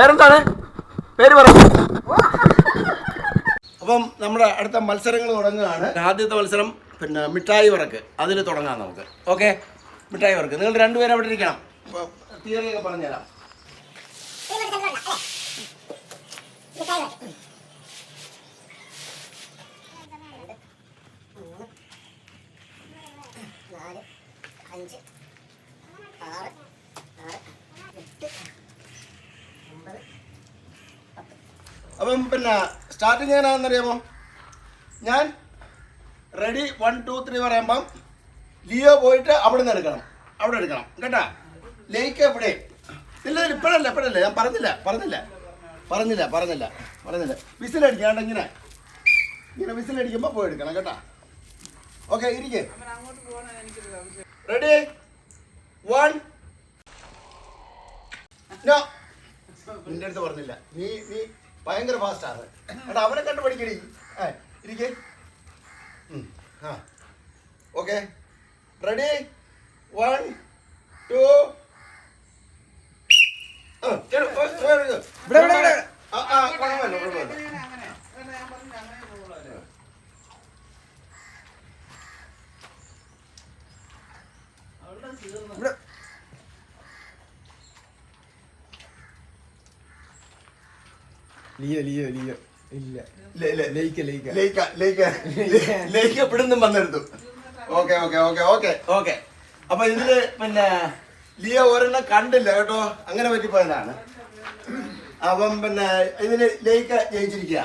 പേരെന്താണ്? പേര് പറ. അപ്പം നമ്മുടെ അടുത്ത മത്സരങ്ങൾ തുടങ്ങുകയാണ്. ആദ്യത്തെ മത്സരം പിന്നെ മിഠായി വറക്ക് അതിൽ തുടങ്ങാം നമുക്ക്. ഓക്കെ? മിഠായി വറക്ക് നിങ്ങൾ രണ്ടുപേരും അവിടെ ഇരിക്കണം. തിയറി ഒക്കെ പറഞ്ഞുതരാം. നാല് അഞ്ച്. അപ്പം പിന്നെ സ്റ്റാർട്ടിങ് എങ്ങനെയാണെന്നറിയാമോ? ഞാൻ റെഡി വൺ ടു ത്രീ പറയുമ്പം ലിയോ പോയിട്ട് അവിടെ നിന്ന് എടുക്കണം. അവിടെ എടുക്കണം. കേട്ടാ? ലേക്ക് എവിടെ? ഇല്ല ഇപ്പോഴല്ല ഇപ്പോഴല്ല. ഞാൻ പറഞ്ഞില്ല പറഞ്ഞില്ല. പറഞ്ഞില്ല പറഞ്ഞില്ല പറഞ്ഞില്ല. വിസിലടിക്കാണ്ട് ഇങ്ങനെ? ഇങ്ങനെ വിസിലടിക്കുമ്പോൾ പോയി എടുക്കണം കേട്ടാ? ഓക്കെ ഇരിക്കേ. റെഡി വൺ നോ നിന്റെ അടുത്ത് പറഞ്ഞില്ല. നീ നീ ഭയങ്കര ഫാസ്റ്റാണ് ആണ്. എടാ അവനെ കണ്ട് പഠിക്കടി. ഏ ഇരിക്കേ. ആ. ഓക്കെ റെഡി വൺ ടു ഇവിടെ, ഇവിടെ, ഇവിടെ. ആ ആ കുഴപ്പമില്ല കുഴപ്പമില്ല ഇവിടെ ലിയോ ലിയ ലിയ ഇല്ല. ലയിക്ക ലയിക്ക. ലയിക്ക ലയിക്ക. ലയിക്ക. ഇവിടുന്നും വന്നെടുത്തു okay okay okay okay. Okay. അപ്പൊ ഇതിൽ പിന്നെ ലിയോ ഒരെണ്ണം കണ്ടില്ല കേട്ടോ. അങ്ങനെ പറ്റിപ്പോയതാണ്. അപ്പം പിന്നെ ഇതിൽ ലയിക്ക ജയിച്ചിരിക്കുക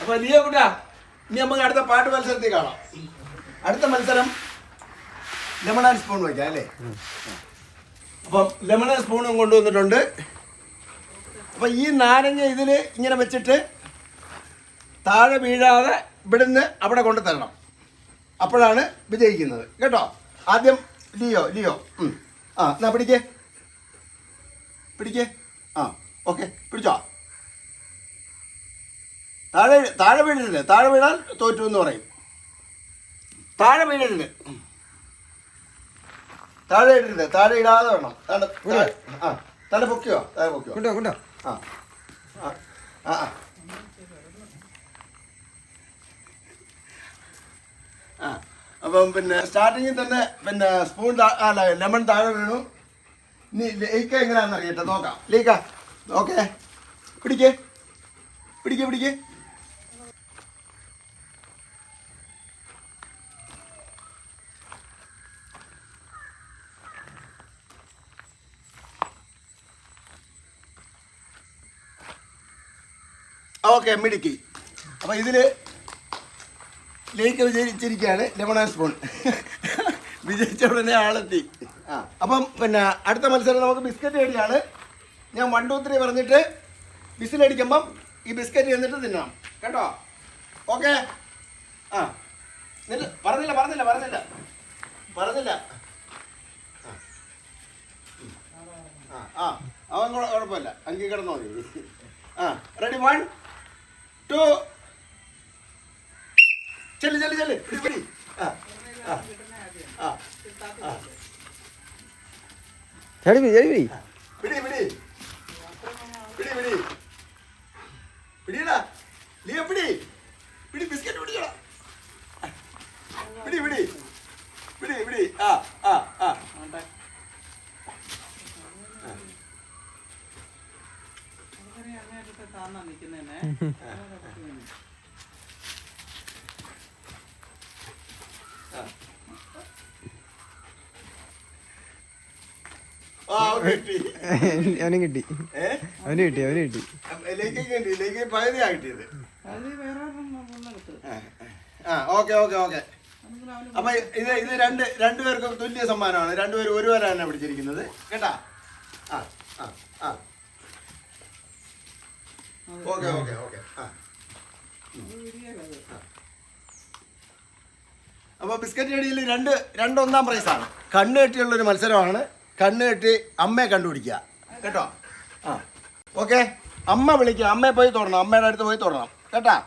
അപ്പൊ ലിയോ കുട്ടാ ഇനി നമുക്ക് അടുത്ത പാട്ട് മത്സരത്തിൽ കാണാം. അടുത്ത മത്സരം ലെമൺ ആൻഡ് സ്പൂൺ വയ്ക്കാം അല്ലേ? അപ്പം ലെമൺ ആൻഡ് സ്പൂണും കൊണ്ടുവന്നിട്ടുണ്ട്. അപ്പൊ ഈ നാരങ്ങ ഇതിൽ ഇങ്ങനെ വെച്ചിട്ട് താഴെ വീഴാതെ ഇവിടുന്ന് അവിടെ കൊണ്ട് തരണം. അപ്പോഴാണ് വിജയിക്കുന്നത്. കേട്ടോ? ആദ്യം ലിയോ ലിയോ. ആ എന്നാ പിടിക്കേ. പിടിക്കേ. ആ ഓക്കെ. പിടിച്ചോ? താഴെ താഴെ വീഴരുത്. താഴെ വീണാൽ തോറ്റു എന്ന് പറയും. താഴെ വീഴരുത്. താഴെ ഇടരുത്. താഴെ ഇടാതെ വേണം. ആ തല പൊക്കിയോ? താഴെ പൊക്കിയോ? കൊണ്ടോ കൊണ്ടോ? ആ അപ്പം പിന്നെ സ്റ്റാർട്ടിങ്ങിൽ തന്നെ പിന്നെ സ്പൂൺ അല്ല ലെമൺ താഴെ വീണു. ഇനി ലേക്ക എങ്ങനെയാണെന്ന് അറിയട്ടെ നോക്കാം. ലേക്ക ഓക്കെ പിടിക്കേ. പിടിക്കേ പിടിക്കേ. ഓക്കെ മിടുക്കി. അപ്പോൾ ഇതിൽ ലേക്ക് വിജയിച്ചിരിക്കുകയാണ് ലെമൺ ആൻഡ് സ്പൂൺ വിജയിച്ച ഉടനെ ആളെത്തി. ആ. അപ്പം പിന്നെ അടുത്ത മത്സരം നമുക്ക് ബിസ്ക്കറ്റ് അടിയാണ് ഞാൻ വൺ ടു ത്രീ പറഞ്ഞിട്ട് വിസിലടിക്കുമ്പം ഈ ബിസ്ക്കറ്റ് എന്നിട്ട് തിന്നണം. കേട്ടോ? ഓക്കെ? ആ. നില്ല പറഞ്ഞില്ല പറഞ്ഞില്ല പറഞ്ഞില്ല. പറഞ്ഞില്ല. ആ. ആ അവൻ കുഴ- കുഴപ്പമില്ല. അങ്കി കിടന്നോ ആ റെഡി വൺ ടു ചെല്ലു ചെല്ലു ചെല്ലു. പിടി പിടി. ആ ആ ആ ആ. ചടി പിടി ചടി പിടി. പിടി പിടി. പിടി പിടി. പിടിയടാ. ലിയ പിടി. പിടി ബിസ്ക്കറ്റ് പിടിക്കടാ പിടി പിടി. പിടി പിടി. ആ ആ ആ. ആ കിട്ടി അവനും കിട്ടി. അവന് കിട്ടി അവന് കിട്ടി. കിട്ടിയത് ആ ഓക്കെ ഓക്കെ ഓക്കെ. അപ്പൊ ഇത് ഇത് രണ്ട് രണ്ടുപേർക്കും തുല്യ സമ്മാനമാണ്. രണ്ടുപേരും ഒരുവരാണ് പിടിച്ചിരിക്കുന്നത്. കേട്ടാ? ആ ആ ആ. Okay okay okay. ആ. അപ്പോൾ ബിസ്ക്കറ്റ് അടിയിൽ രണ്ട് രണ്ടൊന്നാം പ്രൈസാണ് കണ്ണ് കെട്ടിയുള്ള ഒരു മത്സരമാണ്. കണ്ണുകെട്ടി അമ്മയെ കണ്ടുപിടിക്കുക. കേട്ടോ? ആ. ഓക്കെ? അമ്മ വിളിക്കുക അമ്മയെ പോയി തുടരണം അമ്മയുടെ അടുത്ത് പോയി തുടരണം കേട്ടാ?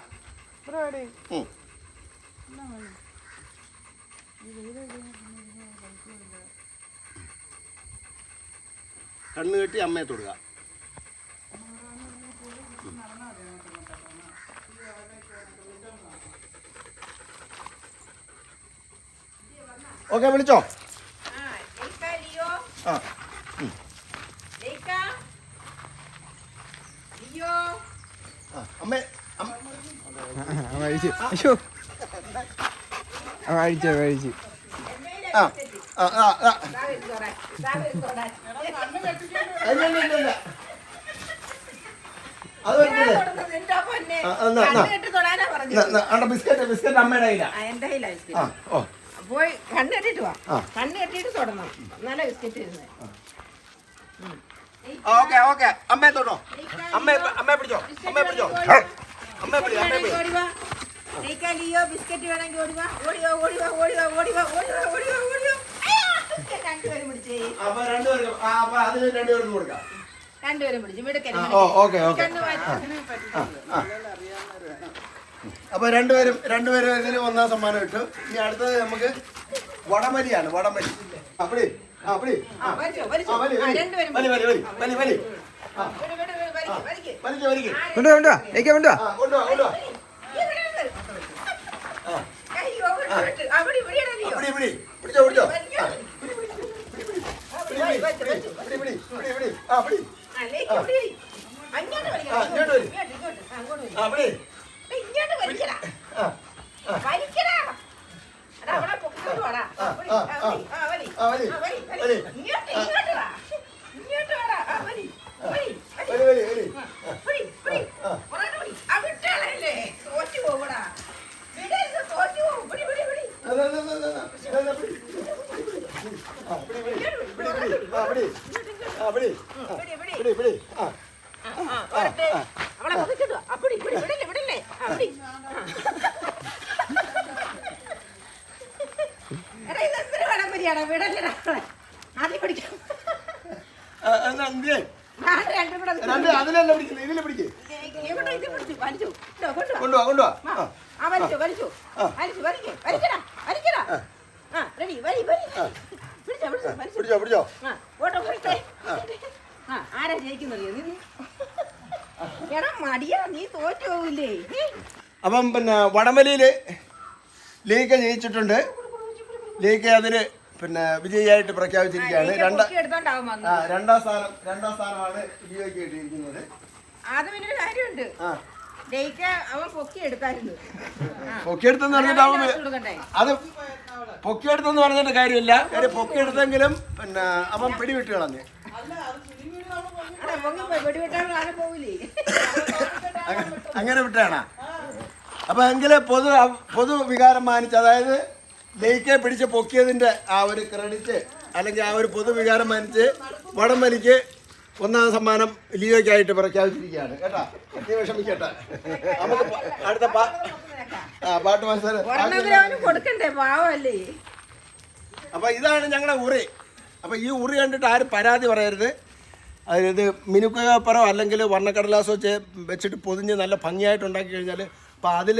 ഉം. കെട്ടി അമ്മയെ തൊടുക. ഓക്കെ വിളിച്ചോ? ആ. അമ്മേ കഴിച്ച് അശോ കഴിച്ചു കഴിച്ച് ആ ആ ആ ആ ബിസ്ക്കറ്റ് ബിസ്ക്കറ്റ് അമ്മയുടെ കയ്യിലാ? എന്റെ കയ്യിലാ ബിസ്ക്കറ്റ്. ആ ഓ. പോയി കണ്ണ് കെട്ടിട്ട് വാ കണ്ണ് കെട്ടിട്ട് തുടങ്ങണം നല്ല ബിസ്ക്കറ്റ് ഇരുന്നേ ഓക്കെ ഓക്കെ. അമ്മേ തൊട്ടോ അമ്മ അമ്മയെ പിടിച്ചോ? അമ്മയെ പിടിച്ചോ? അമ്മയെ പിടിച്ചോ അമ്മയെ പിടിച്ചോ? നീക്കാലിയോ ബിസ്ക്കറ്റ് വേണമെങ്കിൽ ഓടിവാ. ഓടിയോ ഓടിവാ ഓടിവാ ഓടിവാ ഓടിവാ ഓടിവാ ഓടിയോ രണ്ടുപേരും പിടിച്ചേ. അപ്പൊ രണ്ടുപേരും അപ്പൊ അതിന് രണ്ടുപേരും കൊടുക്കാം. രണ്ടുപേരും പിടിച്ചു. ഇവിടെ കണ്ണു അപ്പോൾ രണ്ടുപേരും രണ്ടുപേരും ഇതിന് ഒന്നാം സമ്മാനം ഇട്ടു? ഇനി അടുത്തത് നമുക്ക് വടമലിയാണ് വടമലി അപ്പടി അപ്പടി ആ പിടി. அப்படி அப்படி அப்படி ആരാ ജയിക്കുന്നത്? എടാ മടിയാ നീ തോറ്റു പോവില്ലേ? അപ്പം പിന്നെ വടമലിയിൽ ലീക്ക ജയിച്ചിട്ടുണ്ട്. ലീക്ക അതിന് പിന്നെ വിജയിയായിട്ട് പ്രഖ്യാപിച്ചിരിക്കുകയാണ്. രണ്ടാം രണ്ടാം സ്ഥാനം രണ്ടാം സ്ഥാനമാണ് ലിയോയ്ക്ക് കിട്ടിയിരിക്കുന്നത്. അത് പിന്നെ ഒരു കാര്യമുണ്ട്. പൊക്കിയെടുത്തെന്ന് പറഞ്ഞിട്ട് അവൻ? അത് പൊക്കിയെടുത്തെന്ന് പറഞ്ഞിട്ട് കാര്യമില്ല. കാര്യം പൊക്കിയെടുത്തെങ്കിലും പിന്നെ അവൻ പിടിവിട്ട് കളഞ്ഞ്. അങ്ങനെ വിട്ടാണ്. അപ്പൊ എങ്കിലും പൊതു പൊതു വികാരം മാനിച്ച് അതായത് ലേക്കെ പിടിച്ച് പൊക്കിയതിന്റെ ആ ഒരു ക്രെഡിറ്റ് അല്ലെങ്കിൽ ആ ഒരു പൊതുവികാരം മാനിച്ച് വടംവലിക്ക് ഒന്നാം സമ്മാനം ലിയോയ്ക്കായിട്ട് പ്രഖ്യാപിച്ചിരിക്കുകയാണ്. കേട്ടാ? നീ വിഷമിക്കട്ടെ നമുക്ക് അടുത്ത പാ- ആ പാട്ട് മത്സരം. കൊടുക്കണ്ടേ? പാവല്ലേ. അപ്പൊ ഇതാണ് ഞങ്ങളുടെ ഉറി. അപ്പൊ ഈ ഉറി കണ്ടിട്ട് ആരും പരാതി പറയരുത്. അതായത് മിനുക്കപ്പറോ അല്ലെങ്കിൽ വർണക്കടലാസോ വെച്ച് വെച്ചിട്ട് പൊതിഞ്ഞ് നല്ല ഭംഗിയായിട്ട് ഉണ്ടാക്കി കഴിഞ്ഞാൽ അപ്പോൾ അതിൽ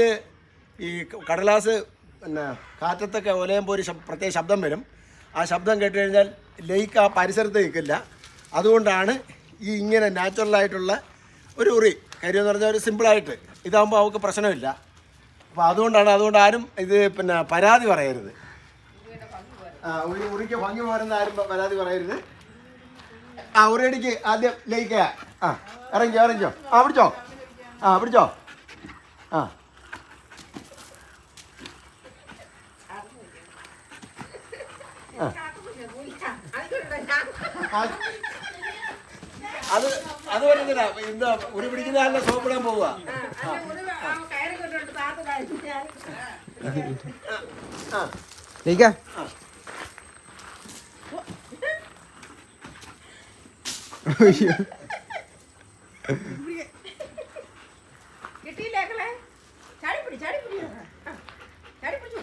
ഈ കടലാസ് പിന്നെ കാറ്റത്തൊക്കെ ഒലയുമ്പോൾ ഒരു പ്രത്യേക ശബ്ദം വരും. ആ ശബ്ദം കേട്ട് കഴിഞ്ഞാൽ ലേക്ക് ആ പരിസരത്ത് നിൽക്കില്ല. അതുകൊണ്ടാണ് ഈ ഇങ്ങനെ നാച്ചുറലായിട്ടുള്ള ഒരു ഉറി കാര്യം എന്ന് പറഞ്ഞാൽ ഒരു സിമ്പിളായിട്ട് ഇതാകുമ്പോൾ അവൾക്ക് പ്രശ്നമില്ല. അപ്പോൾ അതുകൊണ്ടാണ് അതുകൊണ്ട് ആരും ഇത് പിന്നെ പരാതി പറയരുത്. ആ ഉറി ഉറിക്ക് ഭംഗി മാറുന്ന ആരും പരാതി പറയരുത്. ആ ഉറിയടിക്ക് ആദ്യം ലയിക്കുക ആ ഇറങ്ങിക്കോ ഇറങ്ങിക്കോ. ആ പിടിച്ചോ. ആ പിടിച്ചോ. ആ. അത് അത് വരുന്നില്ല എന്താ ഒരു പിടിക്കുന്ന ആളിനെ സോപ്പിടാൻ പോവുക. കിട്ടിയില്ലേക്കളെ ചാടിപ്പിടി ചാടിപ്പിടി ചാടിപ്പിടിച്ചു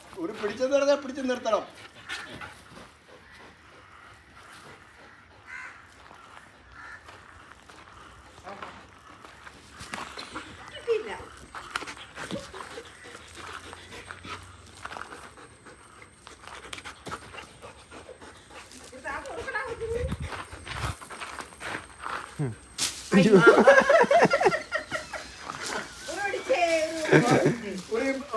ആ, നിർത്താൻ പിടിച്ചെന്ന് പറഞ്ഞാൽ പിടിച്ച് നിർത്തണം. ഒരു പിടിച്ചേ,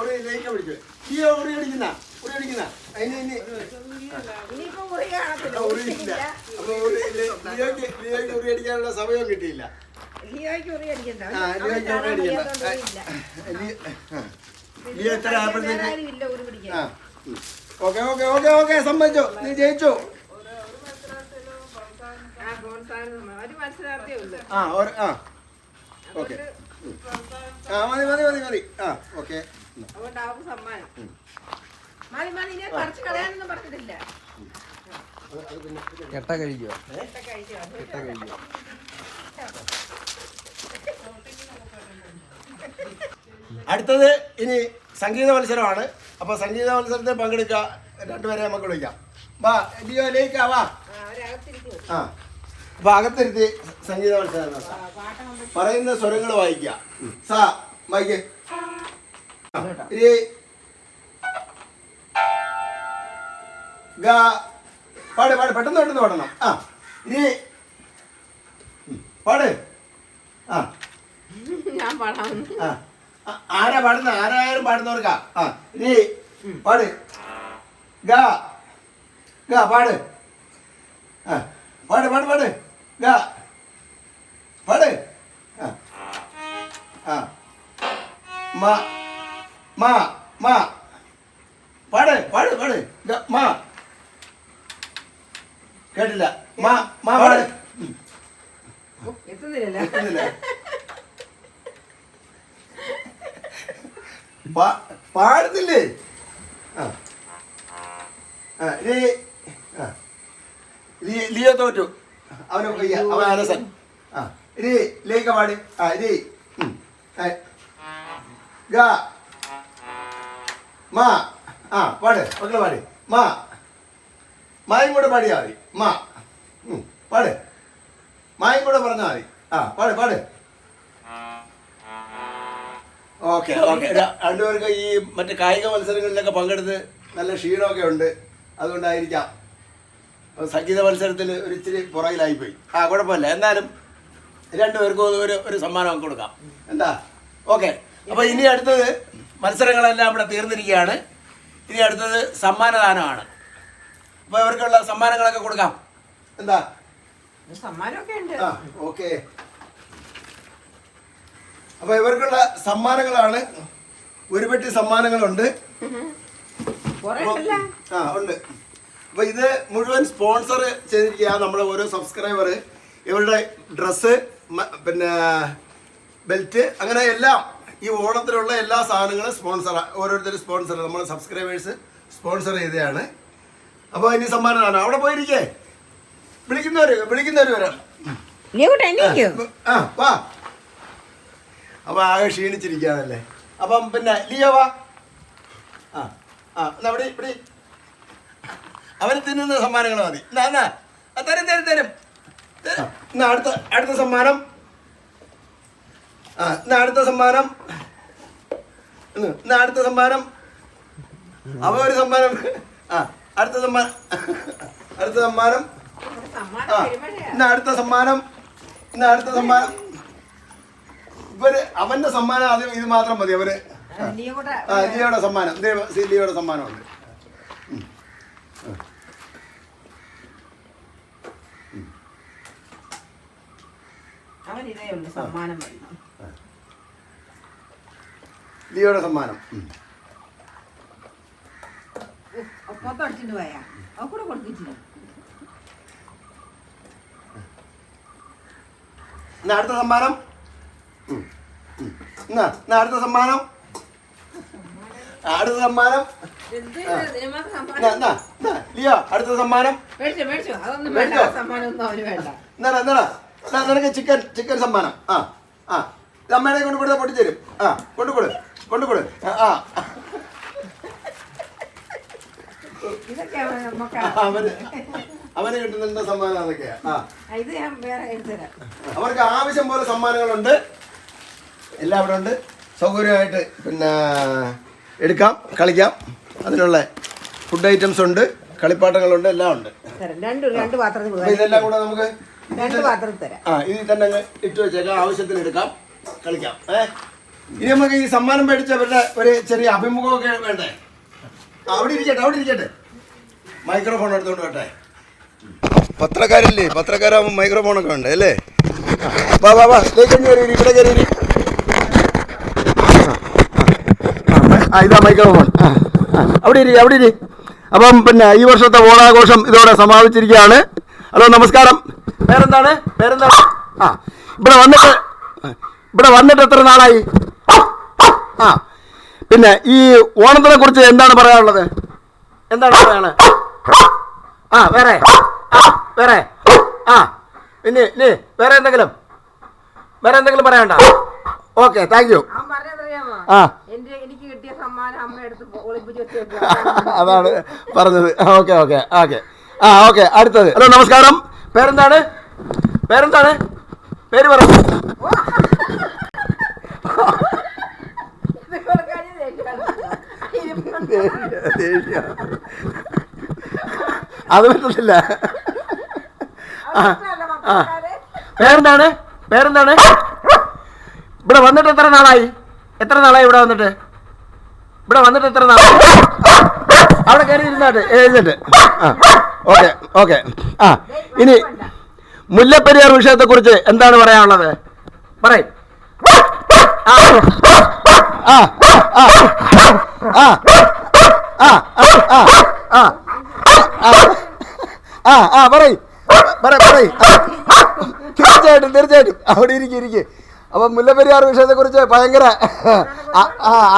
ഒരു ലേക്ക് പിടിച്ചു ഈ ഉറി അടിക്കുന്ന? ഉറി അടിക്കുന്ന? അതിന് ഇനി അപ്പൊ ലിയോയ്ക്ക് ലിയോയ്ക്ക് ഉറി അടിക്കാനുള്ള സമയം കിട്ടിയില്ല. ലിയോയ്ക്ക് ഉറി അടിക്കണ്ട. ആ അവന് ലിയോയ്ക്ക് ഉറി അടിക്കണ്ട. വയ്യാത്തോണ്ട് ഉറിയില്ല. ആ, ലി- ആ. ലിയോ എത്ര വേറെ ആയപ്പോഴത്തേക്ക് ഇല്ല ഉറി പിടിക്കാൻ. ആ ഓക്കെ ഓക്കെ ഓക്കെ ഓക്കെ സമ്മതിച്ചോ. നീ ജയിച്ചു. ആ ഓക്കെ. ആ മതി മതി മതി മതി. ആ ഓക്കെ. അതുകൊണ്ട് അവർക്ക് സമ്മാനം മതി മതി ഞാൻ പറിച്ച് കളയാനൊന്നും പറഞ്ഞിട്ടില്ല. കെട്ട കഴിക്കുക ഇതൊക്കെ കഴിച്ചോ. കെട്ട കഴിക്കുക അടുത്തത് ഇനി സംഗീത മത്സരമാണ്. അപ്പൊ സംഗീത മത്സരത്തിൽ പങ്കെടുക്കുക. രണ്ടുപേരെ നമുക്ക് വിളിക്കാം. വാ ലിയോ ലേക്ക് വാ. ആ, അപ്പൊ അകത്തിരുത്തി സംഗീത മത്സരം പറയുന്ന സ്വരങ്ങൾ വായിക്കുക. സാ വായിക്ക്. ഗ പാട് പാട് പെട്ടെന്ന് പെട്ടെന്ന് പാടണം. ആ ഇനി പാട്. ആ. ഞാൻ പാടാം. ആരാ പാടുന്ന? ആരായാലും പാടുന്നവർക്കാ. ആ ഇനി പാട്. ഗാ ഗാ പാട്. ആ പാട് പാട് പാട്. ഗാ പാട്. ആ ആ. മ മ മാ. പാട് പാട് പാട്. മാ മ. കേട്ടില്ല. മാ മാ പാട്. ഉം, എത്തുന്നില്ലല്ലോ. കേൾക്കുന്നില്ല. പാ- പാടുന്നില്ലേ? ലിയോ തോറ്റു. അവന് അവൻ അലസൻ ആ. രീ ലേക്ക് പാടി. ആ. ആ. ഗ. മാ. ആ പാട്. മക്കളെ പാടി. മാ. മായും കൂടെ പാടിയാൽ മതി. മാ. പാട്. മായും കൂടെ പറഞ്ഞാൽ മതി. ആ പാട് പാട്. Okay okay. രണ്ടുപേർക്ക് ഈ മറ്റ് കായിക മത്സരങ്ങളിലൊക്കെ പങ്കെടുത്ത് നല്ല ക്ഷീണമൊക്കെ ഉണ്ട്. അതുകൊണ്ടായിരിക്കാം. സംഗീത മത്സരത്തിൽ ഒരു ഇച്ചിരി പുറകിലായിപ്പോയി. ആ കുഴപ്പമില്ല. എന്നാലും രണ്ടുപേർക്കും ഒരു ഒരു സമ്മാനം കൊടുക്കാം. എന്താ? ഓക്കെ. അപ്പോൾ ഇനി അടുത്തത് മത്സരങ്ങളെല്ലാം ഇവിടെ തീർന്നിരിക്കുകയാണ്. ഇനി അടുത്തത് സമ്മാനദാനമാണ്. അപ്പോൾ ഇവർക്കുള്ള സമ്മാനങ്ങളൊക്കെ കൊടുക്കാം. എന്താ? സമ്മാനമൊക്കെ ഉണ്ട്. ആ ഓക്കെ. അപ്പൊ ഇവർക്കുള്ള സമ്മാനങ്ങളാണ്. ഒരു പെട്ടി സമ്മാനങ്ങളുണ്ട്. ആ ഉണ്ട്. അപ്പൊ ഇത് മുഴുവൻ സ്പോൺസർ ചെയ്തിരിക്കുക നമ്മുടെ ഓരോ സബ്സ്ക്രൈബർ ഇവരുടെ ഡ്രസ്സ് പിന്നെ ബെൽറ്റ് അങ്ങനെ എല്ലാം ഈ ഓണത്തിലുള്ള എല്ലാ സാധനങ്ങളും സ്പോൺസർ ഓരോരുത്തർ സ്പോൺസർ നമ്മുടെ സബ്സ്ക്രൈബേഴ്സ് സ്പോൺസർ ചെയ്തതാണ്. അപ്പോൾ ഇനി സമ്മാനമാണ്. അവിടെ പോയിരിക്കേ. വിളിക്കുന്നവര് വിളിക്കുന്നവര് വരാം. ആ വാ. അപ്പൊ ആകെ ക്ഷീണിച്ചിരിക്കാന്നല്ലേ അപ്പം പിന്നെ ലിയോ വാ. ആ ആ എന്നാ ഇവിടെ ഇവിടെ. അവന് തിന്നുന്ന സമ്മാനങ്ങൾ മതി. എന്നാ എന്നാ തരും തരും തരും. തരും. എന്നാ അടുത്ത അടുത്ത സമ്മാനം. ആ എന്നാ അടുത്ത സമ്മാനം. എന്നാ അടുത്ത സമ്മാനം. അവ ഒരു സമ്മാനം. ആ അടുത്ത സമ്മാനം. അടുത്ത സമ്മാനം. ആ ഇന്ന് അടുത്ത സമ്മാനം. ഇന്ന് അടുത്ത സമ്മാനം. ഇവർ അവന്റെ സമ്മാനം ആദ്യം ഇത് മാത്രം മതി അവർ. ആ ലിയോയുടെ സമ്മാനം. സി സമ്മാനമുണ്ട്. അവനിതേ ഉള്ളു സമ്മാനം ലിയോയുടെ സമ്മാനം. അടുത്ത സമ്മാനം. എന്നാ എന്നാ അടുത്ത സമ്മാനം? അടുത്ത സമ്മാനം? ലിയോ അടുത്ത സമ്മാനം? മേടിച്ചോ മേടിച്ചോ. അതൊന്നും വേണ്ട സമ്മാനം ഒന്നും അവന് വേണ്ട. എന്നാ എന്നാ നിനക്ക് ചിക്കൻ ചിക്കൻ സമ്മാനം. ആ ആ. അമ്മേനെ കൊണ്ട് കൊടുത്താൽ പൊട്ടിച്ചേരും ആ കൊണ്ടുകൊടു കൊണ്ടുകൊടു ആ ആ. ഇതൊക്കെ നമുക്ക് അവന് കിട്ടുന്ന സമ്മാനം അതൊക്കെയാ ആ. അവർക്ക് ആവശ്യം പോലെ സമ്മാനങ്ങളുണ്ട്. എല്ലാം അവിടെ ഉണ്ട്. സൗകര്യമായിട്ട് പിന്നെ എടുക്കാം കളിക്കാം. അതിനുള്ള ഫുഡ് ഐറ്റംസ് ഉണ്ട് കളിപ്പാട്ടങ്ങളുണ്ട് എല്ലാം ഉണ്ട്. ഇതെല്ലാം കൂടെ നമുക്ക് ആ ഇതിൽ തന്നെ ഇട്ട് വെച്ചേക്കാം. ആവശ്യത്തിന് എടുക്കാം. കളിക്കാം. ഏ? ഇനി നമുക്ക് ഈ സമ്മാനം മേടിച്ചവരുടെ ഒരു ചെറിയ അഭിമുഖമൊക്കെ വേണ്ടേ? അവിടെ ഇരിക്കട്ടെ അവിടെ ഇരിക്കട്ടെ. മൈക്രോഫോൺ എടുത്തോണ്ട് വട്ടെ പത്രക്കാരല്ലേ? പത്രക്കാരാകുമ്പോൾ മൈക്രോഫോണൊക്കെ വേണ്ടേ അല്ലേ? വാ വാ വാ ഇവിടെ കയറി ആ ഇതാ മൈക്രോഫോൺ അവിടെ ഇരി അവിടെ ഇരി. അപ്പം പിന്നെ ഈ വർഷത്തെ ഓണാഘോഷം ഇതോടെ സമാപിച്ചിരിക്കുകയാണ്. ഹലോ നമസ്കാരം. പേരെന്താണ്? പേരെന്താണ്? ആ ഇവിടെ വന്നിട്ട് ഇവിടെ വന്നിട്ട് എത്ര നാളായി? ആ പിന്നെ ഈ ഓണത്തിനെ കുറിച്ച് എന്താണ് പറയാനുള്ളത്? എന്താണ് പറയാനുള്ളത്? ആ വേറെ. ആ വേറെ. ആ ഇനി ഇനി വേറെ എന്തെങ്കിലും? വേറെ എന്തെങ്കിലും പറയണ്ട ഓക്കെ താങ്ക് യു ആ. അതാണ് പറഞ്ഞത്. Okay okay okay. ആ ഓക്കെ അടുത്തത്. ഹലോ നമസ്കാരം. പേരെന്താണ്? പേരെന്താണ്? പേര് പറ. അത് പറ്റത്തില്ല. പേരെന്താണ്? പേരെന്താണ്? ഇവിടെ വന്നിട്ട് എത്ര നാളായി? എത്ര നാളായി ഇവിടെ വന്നിട്ട്? ഇവിടെ വന്നിട്ട് എത്ര നാളായി? അവിടെ കയറി ഇരുന്നാട്ട് എഴുന്നിട്ട് ഓക്കെ ഓക്കെ. ആ ഇനി മുല്ലപ്പെരിയാർ വിഷയത്തെക്കുറിച്ച് എന്താണ് പറയാനുള്ളത്? പറയും. ആ ആ ആ ആ ആ ആ ആ ആ പറയ്. പറ പറയ്. തീർച്ചയായിട്ടും തീർച്ചയായിട്ടും. അവിടെ ഇരിക്കും ഇരിക്കും. അപ്പം മുല്ലപ്പെരിയാർ വിഷയത്തെക്കുറിച്ച് ഭയങ്കര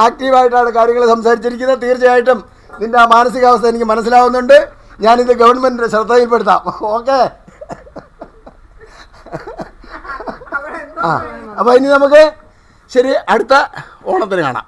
ആക്റ്റീവായിട്ടാണ് കാര്യങ്ങൾ സംസാരിച്ചിരിക്കുന്നത്. തീർച്ചയായിട്ടും നിന്റെ ആ മാനസികാവസ്ഥ എനിക്ക് മനസ്സിലാവുന്നുണ്ട്. ഞാനിത് ഗവൺമെന്റിന്റെ ശ്രദ്ധയിൽപ്പെടുത്താം. ഓക്കെ? ആ അപ്പോൾ ഇനി നമുക്ക് ശരി അടുത്ത ഓണത്തിന് കാണാം.